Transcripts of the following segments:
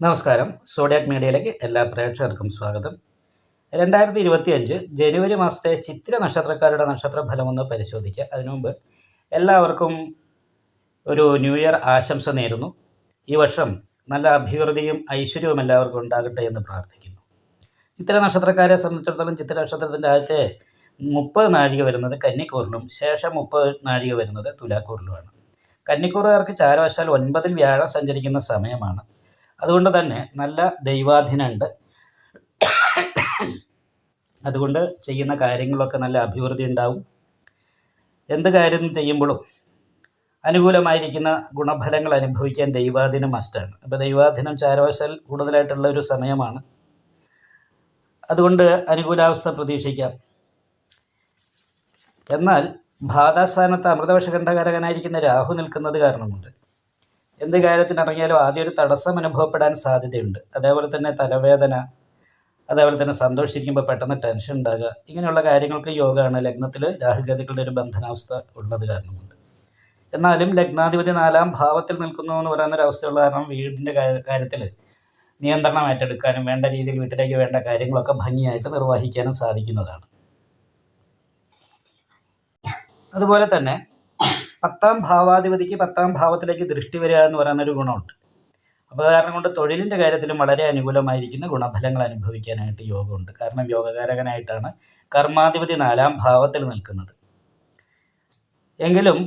നമസ്കാരം. സോഡിയാക് മീഡിയയിലേക്ക് എല്ലാ പ്രേക്ഷകർക്കും സ്വാഗതം. രണ്ടായിരത്തി ഇരുപത്തി അഞ്ച് ജനുവരി മാസത്തെ ചിത്ര നക്ഷത്രക്കാരുടെ നക്ഷത്ര ഫലമൊന്ന് പരിശോധിക്കുക. അതിനു മുമ്പ് എല്ലാവർക്കും ഒരു ന്യൂ ഇയർ ആശംസ നേരുന്നു. ഈ വർഷം നല്ല അഭിവൃദ്ധിയും ഐശ്വര്യവും എല്ലാവർക്കും ഉണ്ടാകട്ടെ എന്ന് പ്രാർത്ഥിക്കുന്നു. ചിത്ര നക്ഷത്രക്കാരെ സംബന്ധിച്ചിടത്തോളം ചിത്ര നക്ഷത്രത്തിന്റെ ആദ്യത്തെ മുപ്പത് നാഴിക വരുന്നത് കന്നിക്കൂറിലും ശേഷം മുപ്പത് നാഴിക വരുന്നത് തുലാക്കൂറിലുമാണ്. കന്നിക്കൂറുകാർക്ക് ചാരവശാൽ ഒൻപതിൽ വ്യാഴം സഞ്ചരിക്കുന്ന സമയമാണ്. അതുകൊണ്ട് തന്നെ നല്ല ദൈവാധീനമുണ്ട്. അതുകൊണ്ട് ചെയ്യുന്ന കാര്യങ്ങളൊക്കെ നല്ല അഭിവൃദ്ധി ഉണ്ടാവും. എന്ത് കാര്യം ചെയ്യുമ്പോഴും അനുകൂലമായിരിക്കുന്ന ഗുണഫലങ്ങൾ അനുഭവിക്കാൻ ദൈവാധീനം മസ്റ്റാണ് അപ്പോൾ ദൈവാധീനം ചാരവശാൽ കൂടുതലായിട്ടുള്ള ഒരു സമയമാണ്. അതുകൊണ്ട് അനുകൂലാവസ്ഥ പ്രതീക്ഷിക്കാം. എന്നാൽ ഭാതാസ്ഥാനത്ത് അമൃതവശകണ്ഠകാരകനായിരിക്കുന്ന രാഹു നിൽക്കുന്നത് കാരണമുണ്ട്. എന്ത് കാര്യത്തിനിറങ്ങിയാലും ആദ്യം ഒരു തടസ്സം അനുഭവപ്പെടാൻ സാധ്യതയുണ്ട്. അതേപോലെ തന്നെ തലവേദന അതേപോലെ തന്നെ സന്തോഷിച്ചിരിക്കുമ്പോൾ പെട്ടെന്ന് ടെൻഷൻ ഉണ്ടാകുക ഇങ്ങനെയുള്ള കാര്യങ്ങൾക്ക് യോഗമാണ് ലഗ്നത്തിൽ രാഹുഗതികളുടെ ഒരു ബന്ധനാവസ്ഥ ഉള്ളത് കാരണമുണ്ട്. എന്നാലും ലഗ്നാധിപതി നാലാം ഭാവത്തിൽ നിൽക്കുന്നു എന്ന് പറയുന്ന ഒരു അവസ്ഥയുള്ള കാരണം വീടിന്റെ കാര്യത്തിൽ നിയന്ത്രണം ഏറ്റെടുക്കാനും വേണ്ട രീതിയിൽ വീട്ടിലേക്ക് വേണ്ട കാര്യങ്ങളൊക്കെ ഭംഗിയായിട്ട് നിർവഹിക്കാനും സാധിക്കുന്നതാണ്. അതുപോലെ തന്നെ പത്താം ഭാവാധിപതിക്ക് പത്താം ഭാവത്തിലേക്ക് ദൃഷ്ടി വരിക എന്ന് പറയുന്ന ഒരു ഗുണമുണ്ട് അപ്പോൾ കാരണം കൊണ്ട് തൊഴിലിന്റെ കാര്യത്തിലും വളരെ അനുകൂലമായിരിക്കുന്ന ഗുണഫലങ്ങൾ അനുഭവിക്കാനായിട്ട് യോഗമുണ്ട്. കാരണം യോഗകാരകനായിട്ടാണ് കർമാധിപതി നാലാം ഭാവത്തിൽ നിൽക്കുന്നത്. എങ്കിലും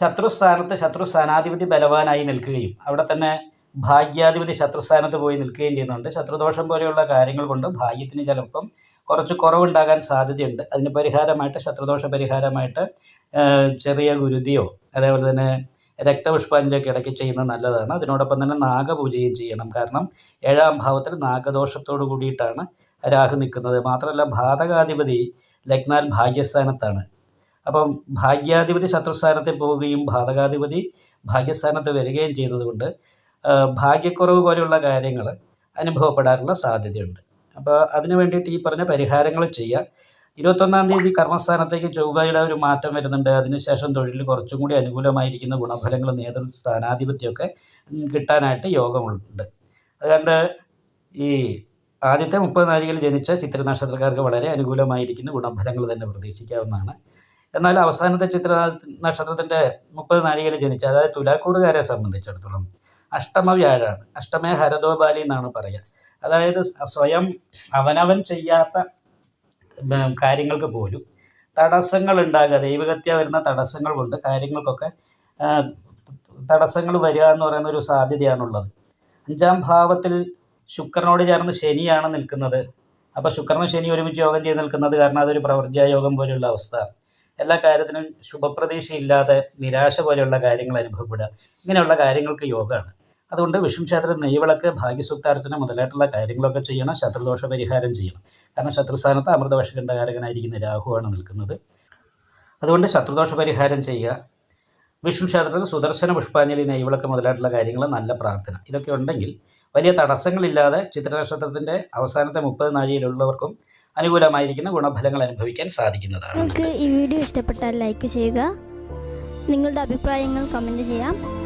ശത്രുസ്ഥാനത്ത് ശത്രുസ്ഥാനാധിപതി ബലവാനായി നിൽക്കുകയും അവിടെ തന്നെ ഭാഗ്യാധിപതി ശത്രുസ്ഥാനത്ത് പോയി നിൽക്കുകയും ചെയ്യുന്നുണ്ട്. ശത്രുദോഷം പോലെയുള്ള കാര്യങ്ങൾ കൊണ്ട് ഭാഗ്യത്തിന് ചിലപ്പം കുറച്ച് കുറവുണ്ടാകാൻ സാധ്യതയുണ്ട്. അതിന് പരിഹാരമായിട്ട് ശത്രുദോഷ പരിഹാരമായിട്ട് ചെറിയ ഗുരുതിയോ അതേപോലെ തന്നെ രക്തപുഷ്പാഞ്ജലിയൊക്കെ ഇടയ്ക്ക് ചെയ്യുന്നത് നല്ലതാണ്. അതിനോടൊപ്പം തന്നെ നാഗപൂജയും ചെയ്യണം. കാരണം ഏഴാം ഭാവത്തിൽ നാഗദോഷത്തോട് കൂടിയിട്ടാണ് രാഹു നിൽക്കുന്നത്. മാത്രമല്ല ഭാതകാധിപതി ലഗ്നാൽ ഭാഗ്യസ്ഥാനത്താണ്. അപ്പം ഭാഗ്യാധിപതി ശത്രുസ്ഥാനത്തിൽ പോവുകയും ഭാതകാധിപതി ഭാഗ്യസ്ഥാനത്ത് വരികയും ചെയ്യുന്നതുകൊണ്ട് ഭാഗ്യക്കുറവ് പോലെയുള്ള കാര്യങ്ങൾ അനുഭവപ്പെടാനുള്ള സാധ്യതയുണ്ട്. അപ്പോൾ അതിന് വേണ്ടിയിട്ട് ഈ പറഞ്ഞ പരിഹാരങ്ങൾ ചെയ്യുക ഇരുപത്തൊന്നാം തീയതി കർമ്മസ്ഥാനത്തേക്ക് ചൊവ്വയുടെ ഒരു മാറ്റം വരുന്നുണ്ട്. അതിനുശേഷം തൊഴിലിൽ കുറച്ചും കൂടി അനുകൂലമായിരിക്കുന്ന ഗുണഫലങ്ങൾ നേതൃ സ്ഥാനാധിപത്യമൊക്കെ കിട്ടാനായിട്ട് യോഗമുണ്ട്. അതുകൊണ്ട് ഈ ആദ്യത്തെ മുപ്പത് നാഴികയിൽ ജനിച്ച ചിത്രനക്ഷത്രക്കാർക്ക് വളരെ അനുകൂലമായിരിക്കുന്ന ഗുണഫലങ്ങൾ തന്നെ പ്രതീക്ഷിക്കാവുന്നതാണ്. എന്നാൽ അവസാനത്തെ ചിത്ര നക്ഷത്രത്തിന്റെ മുപ്പത് നാഴികയിൽ ജനിച്ച അതായത് തുലാക്കൂടുകാരെ സംബന്ധിച്ചിടത്തോളം അഷ്ടമ വ്യാഴാണ് അഷ്ടമേ ഹരദോബാലി എന്നാണ് പറയുക. അതായത് സ്വയം അവനവൻ ചെയ്യാത്ത കാര്യങ്ങൾക്ക് പോലും തടസ്സങ്ങൾ ഉണ്ടാകുക. ദൈവഹത്യ വരുന്ന തടസ്സങ്ങൾ കൊണ്ട് കാര്യങ്ങൾക്കൊക്കെ തടസ്സങ്ങൾ വരിക എന്ന് പറയുന്ന ഒരു സാധ്യതയാണുള്ളത്. അഞ്ചാം ഭാവത്തിൽ ശുക്രനോട് ചേർന്ന് ശനിയാണ് നിൽക്കുന്നത്. അപ്പോൾ ശുക്രനും ശനി ഒരുമിച്ച് യോഗം ചെയ്ത് നിൽക്കുന്നത് കാരണം അതൊരു പ്രവർജ്യായോഗം പോലെയുള്ള അവസ്ഥ. എല്ലാ കാര്യത്തിനും ശുഭപ്രതീക്ഷയില്ലാതെ നിരാശ പോലെയുള്ള കാര്യങ്ങൾ അനുഭവപ്പെടുക. ഇങ്ങനെയുള്ള കാര്യങ്ങൾക്ക് യോഗമാണ്. അതുകൊണ്ട് വിഷ്ണു ക്ഷേത്രത്തിൽ നെയ്വിളക്ക് ഭാഗ്യസുക്താർച്ചന മുതലായിട്ടുള്ള കാര്യങ്ങളൊക്കെ ചെയ്യണം. ശത്രുദോഷ പരിഹാരം ചെയ്യണം. കാരണം ശത്രുസ്ഥാനത്ത് അമൃതവശകണ്ഠകാരകനായിരിക്കുന്ന രാഹുവാണ് നിൽക്കുന്നത്. അതുകൊണ്ട് ശത്രുദോഷ പരിഹാരം ചെയ്യുക. വിഷ്ണു ക്ഷേത്രത്തിൽ സുദർശന പുഷ്പാഞ്ജലി നെയ്വിളക്ക് മുതലായിട്ടുള്ള കാര്യങ്ങൾ നല്ല പ്രാർത്ഥന. ഇതൊക്കെ ഉണ്ടെങ്കിൽ വലിയ തടസ്സങ്ങളില്ലാതെ ചിത്രനക്ഷത്രത്തിന്റെ അവസാനത്തെ മുപ്പത് നാഴിയിലുള്ളവർക്കും അനുകൂലമായിരിക്കുന്ന ഗുണഫലങ്ങൾ അനുഭവിക്കാൻ സാധിക്കുന്നതാണ്. നിങ്ങൾക്ക് ഈ വീഡിയോ ഇഷ്ടപ്പെട്ടാൽ ലൈക്ക് ചെയ്യുക. നിങ്ങളുടെ അഭിപ്രായങ്ങൾ കമന്റ് ചെയ്യാം.